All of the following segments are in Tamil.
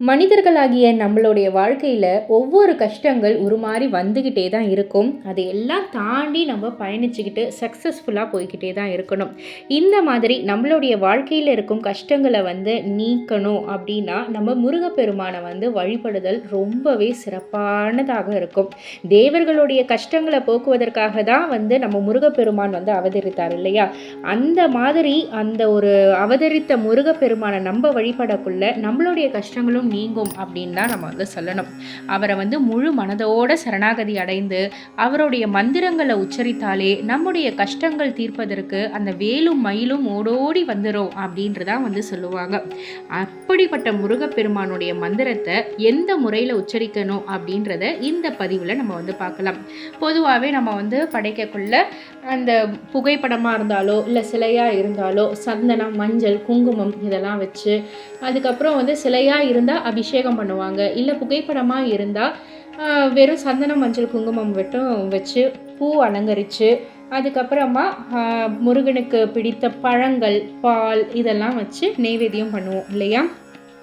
மனிதர்களாகிய நம்மளுடைய வாழ்க்கையில் ஒவ்வொரு கஷ்டங்கள் ஒரு மாதிரி வந்துக்கிட்டே தான் இருக்கும். அதை எல்லாம் தாண்டி நம்ம பயணிச்சுக்கிட்டு சக்ஸஸ்ஃபுல்லாக போய்கிட்டே தான் இருக்கணும். இந்த மாதிரி நம்மளுடைய வாழ்க்கையில் இருக்கும் கஷ்டங்களை வந்து நீக்கணும் அப்படின்னா நம்ம முருகப்பெருமானை வந்து வழிபடுதல் ரொம்பவே சிறப்பானதாக இருக்கும். தேவர்களுடைய கஷ்டங்களை போக்குவதற்காக தான் வந்து நம்ம முருகப்பெருமான் வந்து அவதரித்தார் இல்லையா? அந்த மாதிரி அந்த ஒரு அவதரித்த முருகப்பெருமானை நம்ம வழிபடக்குள்ள நம்மளுடைய கஷ்டங்களும் நீங்கும் அப்படின்னு தான் நம்ம வந்து சொல்லணும். அவரை வந்து முழு மனதோட சரணாகதி அடைந்து அவருடைய மந்திரங்களை உச்சரித்தாலே நம்முடைய கஷ்டங்கள் தீர்ப்பதற்கு அந்த வேலும் மயிலும் ஓடோடி வந்துடும் அப்படின்றதான் வந்து சொல்லுவாங்க. அப்படிப்பட்ட முருகப்பெருமானுடைய மந்திரத்தை எந்த முறையில் உச்சரிக்கணும் அப்படின்றத இந்த பதிவில் நம்ம வந்து பார்க்கலாம். பொதுவாகவே நம்ம வந்து படைக்கக்குள்ள அந்த புகைப்படமாக இருந்தாலோ இல்லை சிலையாக இருந்தாலோ சந்தனம் மஞ்சள் குங்குமம் இதெல்லாம் வச்சு அதுக்கப்புறம் வந்து சிலையாக இருந்தால் அபிஷேகம் பண்ணுவாங்க. இல்லை புகைப்படமாக இருந்தால் வெறும் சந்தனம் மஞ்சள் குங்குமம் மட்டும் வச்சு பூ அலங்கரித்து அதுக்கப்புறமா முருகனுக்கு பிடித்த பழங்கள் பால் இதெல்லாம் வச்சு நெய்வேத்தியம் பண்ணுவோம் இல்லையா?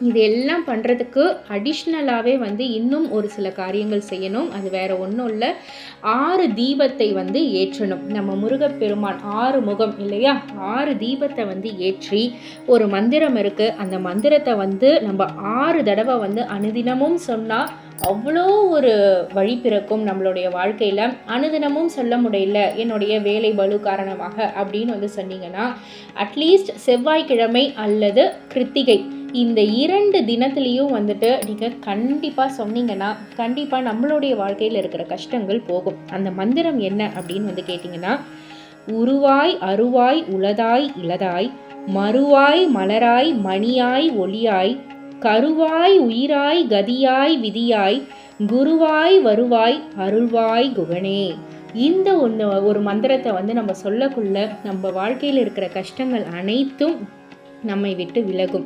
இது எல்லாம் பண்ணுறதுக்கு அடிஷ்னலாகவே வந்து இன்னும் ஒரு சில காரியங்கள் செய்யணும். அது வேறு ஒன்றும் இல்லை. ஆறு தீபத்தை வந்து ஏற்றணும். நம்ம முருகப்பெருமான் ஆறு முகம் இல்லையா? ஆறு தீபத்தை வந்து ஏற்றி ஒரு மந்திரம் இருக்குது அந்த மந்திரத்தை வந்து நம்ம ஆறு தடவை வந்து அனுதினமும் சொன்னால் அவ்வளோ ஒரு வழி பிறக்கும் நம்மளுடைய வாழ்க்கையில். அனுதினமும் சொல்ல முடியல. என்னுடைய வேலை பலு காரணமாக அப்படின்னு வந்து சொன்னீங்கன்னா அட்லீஸ்ட் செவ்வாய்க்கிழமை அல்லது கிருத்திகை இந்த இரண்டு தினத்துலேயும் வந்துட்டு நீங்கள் கண்டிப்பாக சொன்னீங்கன்னா கண்டிப்பாக நம்மளுடைய வாழ்க்கையில் இருக்கிற கஷ்டங்கள் போகும். அந்த மந்திரம் என்ன அப்படின்னு வந்து கேட்டிங்கன்னா உருவாய் அருவாய் உளதாய் இளதாய் மறுவாய் மலராய் மணியாய் ஒளியாய் கருவாய் உயிராய் கதியாய் விதியாய் குருவாய் வருவாய் அருள்வாய் குகனே. இந்த ஒன்று ஒரு மந்திரத்தை வந்து நம்ம சொல்லக்குள்ள நம்ம வாழ்க்கையில் இருக்கிற கஷ்டங்கள் அனைத்தும் நம்மை விட்டு விலகும்.